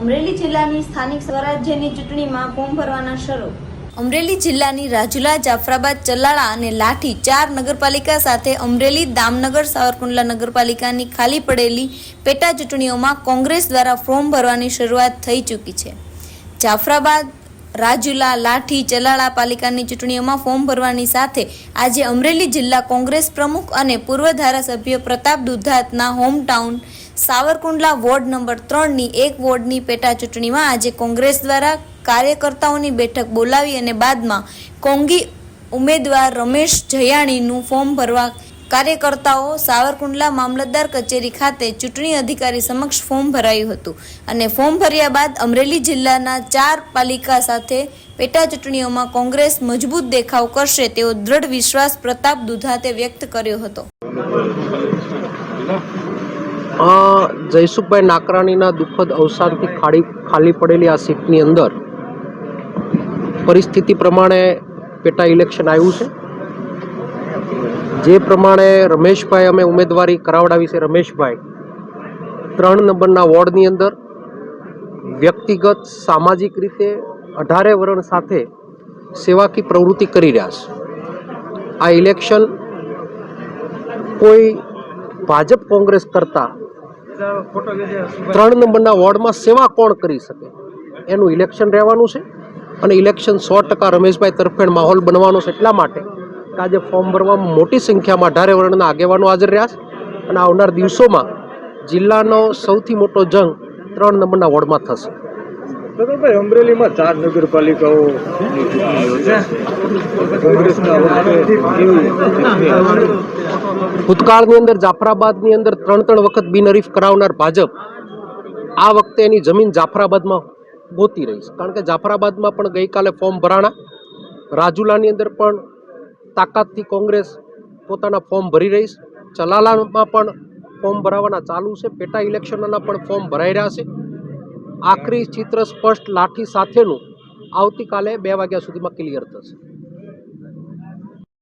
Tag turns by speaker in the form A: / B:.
A: અમરેલી જિલ્લાની સ્થાનિક સ્વરાજ્યની ચૂંટણીમાં ફોર્મ ભરવાના શરૂ. અમરેલી જિલ્લાની રાજુલા, જાફરાબાદ ચલાળા અને લાઠી ચાર નગરપાલિકા સાથે અમરેલી, દામનગર, સાવરકુંડલા નગરપાલિકાની ખાલી પડેલી પેટા ચૂંટણીઓમાં કોંગ્રેસ દ્વારા ફોર્મ ભરવાની શરૂઆત થઈ ચૂકી છે. જાફરાબાદ, રાજુલા, લાઠી ચલાળા પાલિકાની ચૂંટણીઓમાં ફોર્મ ભરવાની સાથે આજે અમરેલી જિલ્લા કોંગ્રેસ પ્રમુખ અને પૂર્વ ધારાસભ્ય પ્રતાપ દુધાતના હોમટાઉન સાવરકુંડલા વોર્ડ નંબર ત્રણની એક વોર્ડની પેટા ચૂંટણીમાં આજે કોંગ્રેસ દ્વારા કાર્યકર્તાઓની બેઠક બોલાવી અને બાદમાં કોંગી ઉમેદવાર રમેશ જયાણીનું ફોર્મ ભરવા કાર્યકર્તાઓ સાવરકુંડલા મામલતદાર કચેરી ખાતે ચૂંટણી અધિકારી સમક્ષ ફોર્મ ભરાયું હતું અને ફોર્મ ભર્યા બાદ અમરેલી જિલ્લાના ચાર પાલિકા સાથે પેટા ચૂંટણીઓમાં કોંગ્રેસ મજબૂત દેખાવ કરશે તેવો દ્રઢ વિશ્વાસ પ્રતાપ દુધાતે વ્યક્ત કર્યો હતો.
B: જયસુખભાઈ નાકરાણીના દુઃખદ અવસાનથી ખાલી ખાલી પડેલી આ સીટની અંદર પરિસ્થિતિ પ્રમાણે પેટા ઇલેક્શન આવ્યું છે. જે પ્રમાણે રમેશભાઈ અમે ઉમેદવારી કરાવડાવી છે, રમેશભાઈ, ત્રણ નંબરના વોર્ડની અંદર વ્યક્તિગત, સામાજિક રીતે અઢારે વરણ સાથે સેવાકી પ્રવૃત્તિ કરી રહ્યા છે. આ ઇલેક્શન કોઈ ભાજપ કોંગ્રેસ કરતા ત્રણ નંબરના વોર્ડમાં સેવા કોણ કરી શકે? એનું ઇલેક્શન રહેવાનું છે અને ઇલેક્શન સો ટકા રમેશભાઈ તરફેણ માહોલ બનવાનો છે એટલા માટે કે આજે ફોર્મ ભરવામાં મોટી સંખ્યામાં અઢારે વર્ણના આગેવાનો હાજર રહ્યા છે અને આવનાર દિવસોમાં જિલ્લાનો સૌથી મોટો જંગ ત્રણ નંબરના વોર્ડમાં થશે.
C: ભાઈ અમરેલીમાં ચાર નગરપાલિકાઓ
B: ભૂતકાળની અંદર જાફરાબાદની અંદર ત્રણ ત્રણ વખત બિનહરીફ કરાવનાર ભાજપ આ વખતે એની જમીન જાફરાબાદમાં ગોતી રહી છે. કારણ કે જાફરાબાદમાં પણ ગઈકાલે ફોર્મ ભરાણા, રાજુલાની અંદર પણ તાકાતથી કોંગ્રેસ પોતાના ફોર્મ ભરી રહી છે. ચલાલામાં પણ ફોર્મ ભરાવાના ચાલુ છે. પેટા ઇલેક્શનના પણ ફોર્મ ભરાઈ રહ્યા છે. આખરી ચિત્ર સ્પષ્ટ લાઠી સાથેનું આવતીકાલે બે વાગ્યા સુધીમાં ક્લિયર થશે.